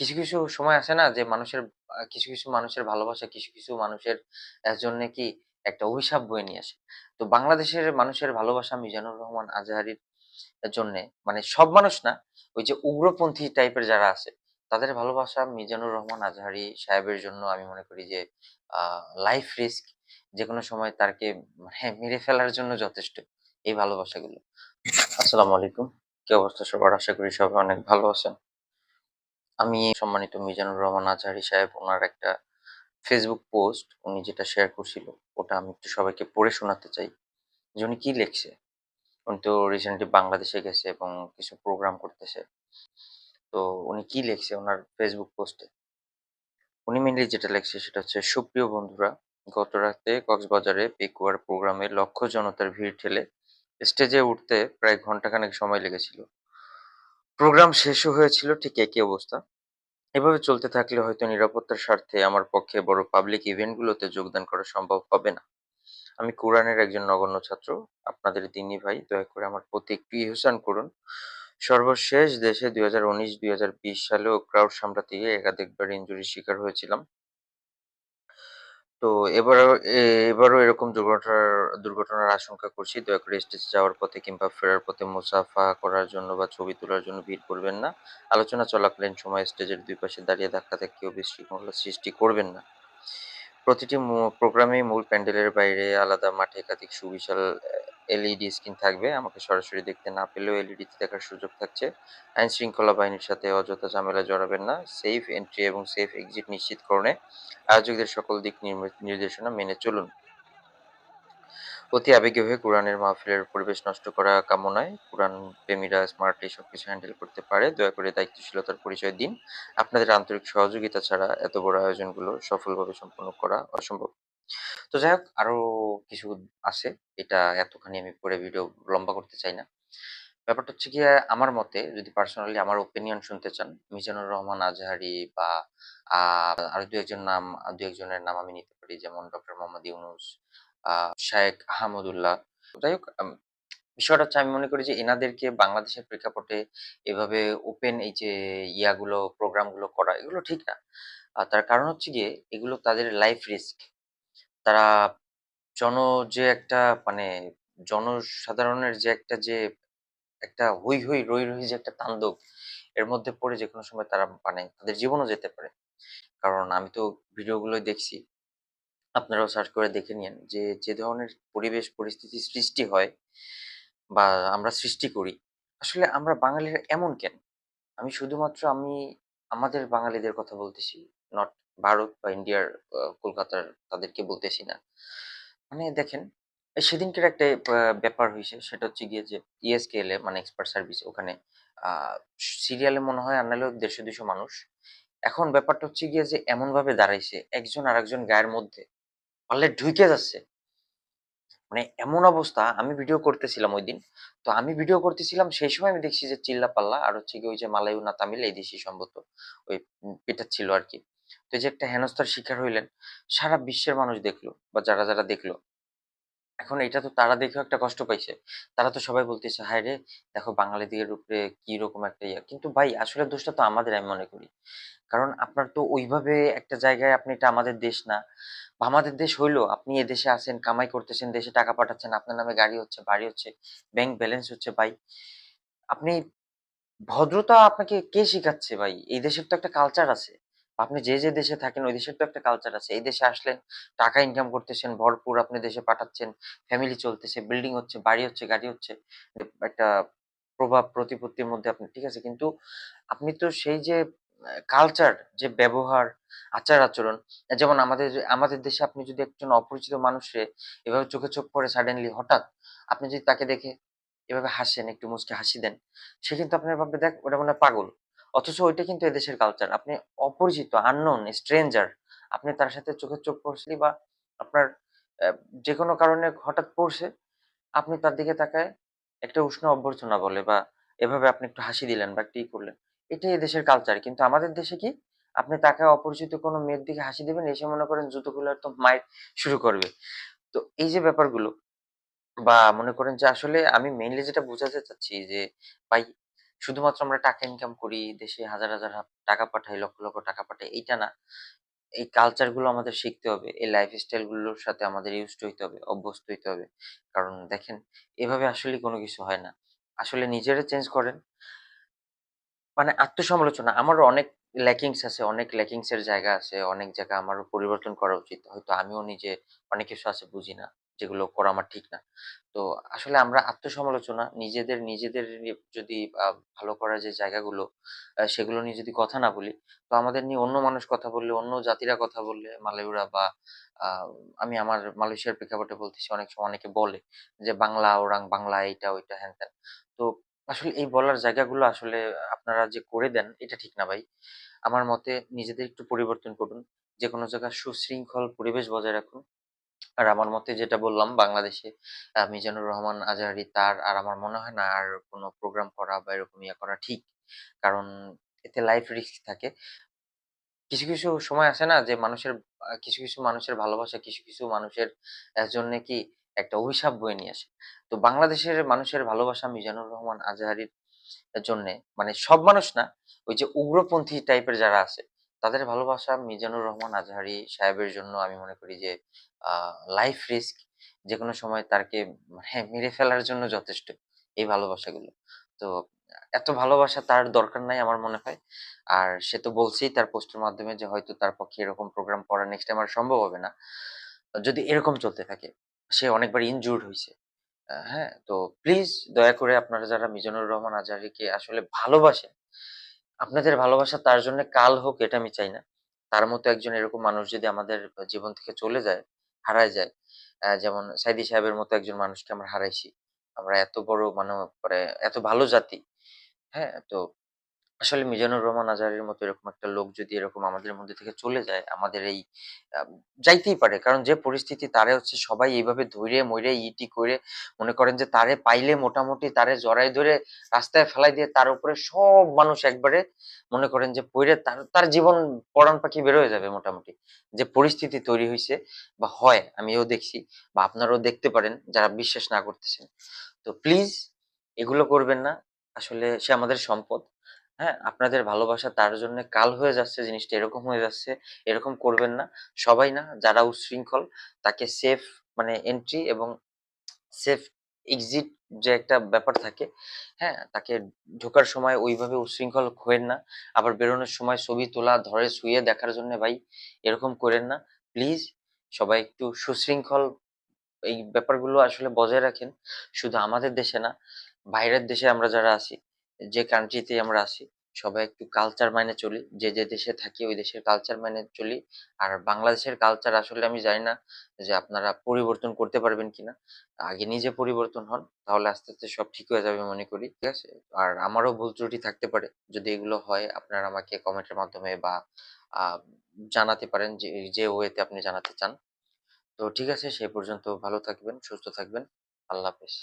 কিছু, কিছু সময় আসে না যে মানুষের কিছু, কিছু মানুষের ভালোবাসা কিছু, কিছু মানুষের জন্যে কি একটা অভিশাপ বয়ে নিয়ে আসে। তো বাংলাদেশের মানুষের ভালোবাসা মিজানুর রহমান আজহারির জন্যে মানে সব মানুষ না, ওই যে উগ্রপন্থী টাইপের যারা আছে, তাদের ভালোবাসা মিজানুর রহমান আজহারি সাহেবের জন্য আমি মনে করি যে লাইফ রিস্ক যেকোনো সময় তাকে মানে মেরে ফেলার জন্য যথেষ্ট এই ভালোবাসাগুলো। আসসালামু আলাইকুম। কি অবস্থা সবার? আশা করি সবাই অনেক ভালো আছেন। আমি সম্মানিত মিজানুর রহমান আজহারি সাহেব ওনার একটা ফেসবুক পোস্ট উনি যেটা শেয়ার করছিল, ওটা আমি একটু সবাইকে পড়ে শোনাতে চাই। যে উনি কি লিখছে? উনি তো রিসেন্টলি বাংলাদেশে গেছে এবং কিছু প্রোগ্রাম করতেছে। তো উনি কি লিখছে ওনার ফেসবুক পোস্টে? উনি মেনলি যেটা লিখছে সেটা হচ্ছে, "সুপ্রিয় বন্ধুরা, গতরাতে কক্সবাজারে পেকুয়ার প্রোগ্রামে লক্ষ জনতার ভিড় ঠেলে স্টেজে উঠতে প্রায় ঘন্টাখানেক সময় লেগেছিল। প্রোগ্রাম শেষও হয়েছিল, ঠিক একই অবস্থা। এভাবে চলতে থাকলে হয়তো নিরাপত্তার স্বার্থে আমার পক্ষে বড় পাবলিক ইভেন্টগুলোতে যোগদান করা সম্ভব হবে না। আমি কোরআনের একজন নগণ্য ছাত্র। আপনাদের তিনি ভাই। দয়া করে আমার প্রতি একটু ইহসান করুন। সর্বশেষ দেশে ২০১৯-২০২০ সালেও ক্রাউড সামলাতে গিয়ে একাধিকবার ইঞ্জুরির শিকার হয়েছিলাম। তো এবারও, এ, এবারও এরকম দুর্ঘটনার দুর্ঘটনার আশঙ্কা করছি। দয়া করে স্টেজে যাওয়ার পথে কিংবা ফেরার পথে মুসাফা করার জন্য বা ছবি তোলার জন্য ভিড় করবেন না। আলোচনা চলাকালীন সময়ে স্টেজের দুই পাশে দাঁড়িয়ে ধাক্কাধাক্কি ও বিশৃঙ্খলা সৃষ্টি করবেন না। প্রতিটি মু, প্রোগ্রামেই মূল প্যান্ডেলের বাইরে আলাদা মাঠে একাধিক সুবিশাল এলইডি স্ক্রিন থাকবে। আমাকে সরাসরি দেখতে না পেলেও এলইডিতে দেখার সুযোগ থাকছে। আইন শৃঙ্খলা বাহিনীর সাথে অযথা ঝামেলা জড়াবেন না। সেফ এন্ট্রি এবং সেফ এক্সিট নিশ্চিতকরণে আয়োজকদের সকল দিক নির্দেশনা মেনে চলুন। অতি আবেগী হয়ে কুরআনের মাহফিলের পরিবেশ নষ্ট করা কাম্য নয়। কুরআন প্রেমীরা স্মার্টলি সবকিছু হ্যান্ডেল করতে পারে। দয়া করে দায়িত্বশীলতার পরিচয় দিন। আপনাদের আন্তরিক সহযোগিতা ছাড়া এত বড় আয়োজনগুলো সফলভাবে সম্পন্ন করা অসম্ভব।" তো যাই হোক আরও কিছু আছে। এটা এতখানি আমি পড়ে ভিডিও লম্বা করতে চাই না। ব্যাপারটা হচ্ছে গিয়ে আমার মতে যদি পার্সোনালি আমার ওপিনিয়ন শুনতে চান, মিজানুর রহমান আজহারি বা আ আরও ২-১ নাম ২-১ জনের নাম আমি নিতে পারি। যেমন ডক্টর মোহাম্মদ ইউনুস, আ শায়েখ আহমদুল্লাহ। যাই হোক বিষয়টা হচ্ছে আমি মনে করি যে এনাদেরকে বাংলাদেশের প্রেক্ষাপটে এভাবে ওপেন এই যে ইয়াগুলো প্রোগ্রামগুলো করা এগুলো ঠিক না। তার কারণ হচ্ছে গিয়ে এগুলো তাদের লাইফ রিস্ক। তারা জন যে একটা মানে জনসাধারণের যে একটা যে একটা হৈ, হৈ, রৈ, রৈ যে একটা তাণ্ডব এর মধ্যে পড়ে যে কোনো সময় তারা মানে তাদের জীবনও যেতে পারে। কারণ আমি তো ভিডিওগুলোই দেখছি। আপনারাও সার্চ করে দেখে নিয়েন যে, যে ধরনের পরিবেশ পরিস্থিতির সৃষ্টি হয় বা আমরা সৃষ্টি করি, আসলে আমরা বাঙালিরা এমন কেন? আমি শুধুমাত্র আমি আমাদের বাঙালিদের কথা বলতেছি। নট ভারত বা ইন্ডিয়ার কলকাতার তাদেরকে বলতেছি না। মানে দেখেন সেদিনকার একটা ব্যাপার হয়েছে সেটা হচ্ছে গিয়ে যে ইএসকেএল এ মানে এক্সপার্ট সার্ভিস ওখানে সিরিয়ালে মনে হয় আর দেড়শো ১৫০-২০০ মানুষ। এখন ব্যাপারটা হচ্ছে গিয়ে যে এমনভাবে দাঁড়াইছে, একজন আর একজন গায়ের মধ্যে, পারলে ঢুকে যাচ্ছে। মানে এমন অবস্থা, আমি ভিডিও করতেছিলাম ঐদিন। তো আমি ভিডিও করতেছিলাম, সেই সময় আমি দেখছি যে চিল্লা পাল্লা আর হচ্ছে গিয়ে ওই যে মালায়ু না তামিল এই দেশই সম্ভবত ওই উম আর আরকি। তো যে একটা হেনস্থার শিকার হইলেন, সারা বিশ্বের মানুষ দেখল বা যারা, যারা দেখল এখন এটা তো তারা দেখেও একটা কষ্ট পাইছে। তারা তো সবাই বলতেছে, হায় রে দেখো বাঙালিদের উপরে কীরকম একটা ইয়া।" কিন্তু ভাই আসলে দোষটা তো আমাদের আমি মনে করি। কারণ আপনার তো ওইভাবে একটা জায়গায় আপনি এটা আমাদের দেশ না। বা আমাদের দেশ হইল আপনি এদেশে আছেন, কামাই করতেছেন, দেশে টাকা পাঠাচ্ছেন, আপনার নামে গাড়ি হচ্ছে, বাড়ি হচ্ছে, ব্যাংক ব্যালেন্স হচ্ছে ভাই। আপনি ভদ্রতা আপনাকে কে শিখাচ্ছে ভাই? এই দেশের তো একটা কালচার আছে। আপনি যে, যে দেশে থাকেন ওই দেশের তো একটা কালচার আছে। এই দেশে আসলেন, টাকা ইনকাম করতেছেন ভরপুর, আপনি দেশে পাঠাচ্ছেন, ফ্যামিলি চলতেছে, বিল্ডিং হচ্ছে, বাড়ি হচ্ছে, গাড়ি হচ্ছে। একটা প্রভাব প্রতিপত্তির মধ্যে আপনি ঠিক আছে? কিন্তু আপনি তো সেই যে কালচার, যে ব্যবহার, আচার-আচরণ যেমন আমাদের আমাদের দেশে আপনি যদি একজন অপরিচিত মানুষরে এভাবে চোখে চোখ পড়ে সাডেনলি হঠাৎ আপনি যদি তাকে দেখে এভাবে হাসেন, একটু মুচকে হাসি দেন, সে কিন্তু আপনার ভাববে দেখ ওটা মনে হয় পাগল। অথচ ওইটা কিন্তু এদেশের কালচার। আপনি অপরিচিত, unknown, স্ট্রেঞ্জার আপনি তার সাথে চোখে চোখ পড়ছেনই বা আপনার অ্যা যেকোনো কারণে হঠাৎ পড়ছে, আপনি তার দিকে তাকায় একটা উষ্ণ অভ্যর্থনা বলে বা এভাবে আপনি একটু হাসি দিলেন বা একটু করলেন। এটাই এদেশের কালচার। কিন্তু আমাদের দেশে কি? আপনি তাকায় অপরিচিত কোনো মেয়ের দিকে হাসি দিবেন, এসে মনে করেন জুতো খুলে একদম মাইর শুরু করবে। তো এই যে ব্যাপারগুলো বা মনে করেন যে আসলে আমি মেইনলি যেটা বোঝাতে চাচ্ছি যে ভাই শুধুমাত্র আমরা টাকা ইনকাম করি, দেশে হাজার, হাজার টাকা পাঠাই, লক্ষ, লক্ষ টাকা পাঠাই এইটা না। এই কালচারগুলো আমাদের শিখতে হবে। এই লাইফস্টাইলগুলোর সাথে আমাদের ইউজড হইতে হবে, অভ্যস্ত হইতে হবে। কারণ দেখেন এভাবে আসলে কোনো কিছু হয় না। আসলে নিজেরা চেঞ্জ করেন। মানে আত্মসমালোচনা আমারও অনেক ল্যাকিংস আছে, অনেক ল্যাকিংস এর জায়গা আছে। অনেক জায়গা আমারও পরিবর্তন করা উচিত। হয়তো আমিও নিজে অনেক কিছু আছে বুঝি না। যেগুলো করা আমার ঠিক না। তো আসলে আমরা আত্মসমালোচনা নিজেদের, নিজেদের যদি ভালো করার যে জায়গাগুলো সেগুলো নিয়ে যদি কথা না বলি, তো আমাদের নিয়ে অন্য মানুষ কথা বললে, অন্য জাতিরা কথা বললে, মালয়ুরা বা আমি আমার মালয়েশিয়ার প্রেক্ষাপটে বলতেছি অনেক সময় অনেকে বলে যে, "বাংলা ওরাং বাংলা" এইটা ওইটা হ্যান-ত্যান। তো আসলে এই বলার জায়গাগুলো আসলে আপনারা যে করে দেন এটা ঠিক না ভাই। আমার মতে নিজেদের একটু পরিবর্তন করুন। যেকোনো জায়গায় সুশৃঙ্খল পরিবেশ বজায় রাখুন। আর আমার মতে যেটা বললাম বাংলাদেশে মিজানুর রহমান আজহারি তার আর আমার মনে হয় না আর কোন প্রোগ্রাম করা বা এরকম ইয়ে করা ঠিক। কারণ এতে লাইফ রিস্ক থাকে। কিছু, কিছু সময় আছে না যে মানুষের কিছু, কিছু মানুষের ভালোবাসা কিছু, কিছু মানুষের জন্যে কি একটা অভিশাপ বয়ে নিয়ে আসে। তো বাংলাদেশের মানুষের ভালোবাসা মিজানুর রহমান আজহারির জন্যে মানে সব মানুষ না, ওই যে উগ্রপন্থী টাইপের যারা আছে, তাদের ভালোবাসা মিজানুর রহমান আজহারি সাহেবের জন্য আমি মনে করি যে লাইফ রিস্ক যেকোনো সময় তাকে মানে মেরে ফেলার জন্য যথেষ্ট এই ভালোবাসাগুলো। তো এত ভালোবাসা তার দরকার নাই আমার মনে হয়। আর সে তো বলছেই তার পোস্টের মাধ্যমে যে হয়তো তার পক্ষে এরকম প্রোগ্রাম করা নেক্সট টাইম আর সম্ভব হবে না। যদি এরকম চলতে থাকে। সে অনেকবার ইনজুরড হয়েছে হ্যাঁ? তো প্লিজ দয়া করে আপনারা যারা মিজানুর রহমান আজহারিকে আসলে ভালোবাসেন, আপনাদের ভালোবাসা তার জন্য কাল হোক এটা আমি চাই না। তার মতো একজন এরকম মানুষ যদি আমাদের জীবন থেকে চলে যায়, হারায় যায়, যেমন সাইদি সাহেবের মতো একজন মানুষকে আমরা হারাইছি। আমরা এত বড় মানে এত ভালো জাতি। হ্যাঁ? তো আসলে মিজানুর রহমান আজহারির মতো এরকম একটা লোক যদি এরকম আমাদের মধ্যে থেকে চলে যায়, আমাদের এই আ যাইতেই পারে। কারণ যে পরিস্থিতি তারে হচ্ছে সবাই এইভাবে ধইরে মইরে ইটি করে মনে করেন যে তারে পাইলে মোটামুটি তারে জড়ায় ধরে রাস্তায় ফেলাই দিয়ে তার উপরে সব মানুষ একবারে মনে করেন যে পইড়ে তার, তার জীবন পরাণ পাখি বের হয়ে যাবে মোটামুটি। যে পরিস্থিতি তৈরি হয়েছে বা হয় আমিও দেখছি বা আপনারাও দেখতে পারেন যারা বিশ্বাস না করতেছেন। তো প্লিজ এগুলো করবেন না। আসলে সে আমাদের সম্পদ। হ্যাঁ? আপনাদের ভালোবাসা তার জন্যে কাল হয়ে যাচ্ছে জিনিসটা এরকম হয়ে যাচ্ছে। এরকম করবেন না। সবাই না যারা উচ্ছৃঙ্খল তাকে সেফ মানে এন্ট্রি এবং সেফ এক্সিট যে একটা ব্যাপার থাকে, হ্যাঁ? তাকে ঢোকার সময় ওইভাবে উচ্ছৃঙ্খল হইয়েন না। আবার বেরোনোর সময় ছবি তোলা, ধরে ছুঁয়ে দেখার জন্যে ভাই এরকম করেন না। প্লিজ সবাই একটু সুশৃঙ্খল এই ব্যাপারগুলো আসলে বজায় রাখেন। শুধু আমাদের দেশে না, বাইরের দেশে আমরা যারা আছি, যে কান্ট্রি তেই আমরা আছি, সবাই একটু কালচার মাইনে চলি। যে, যে দেশে থাকি ওই দেশের কালচার মাইনে চলি। আর বাংলাদেশের কালচার আসলে আমি জানি না যে আপনারা পরিবর্তন করতে পারবেন কিনা। আগে নিজে পরিবর্তন হন। তাহলে আস্তে, আস্তে সব ঠিক হয়ে যাবে মনে করি। ঠিক আছে? আর আমারও ভুল ত্রুটি থাকতে পারে। যদি এগুলো হয় আপনারা আমাকে কমেন্টের মাধ্যমে বা জানাতে পারেন যে, যে ওয়েতে আপনি জানাতে চান। তো ঠিক আছে সে পর্যন্ত ভালো থাকবেন, সুস্থ থাকবেন। আল্লাহ হাফেজ।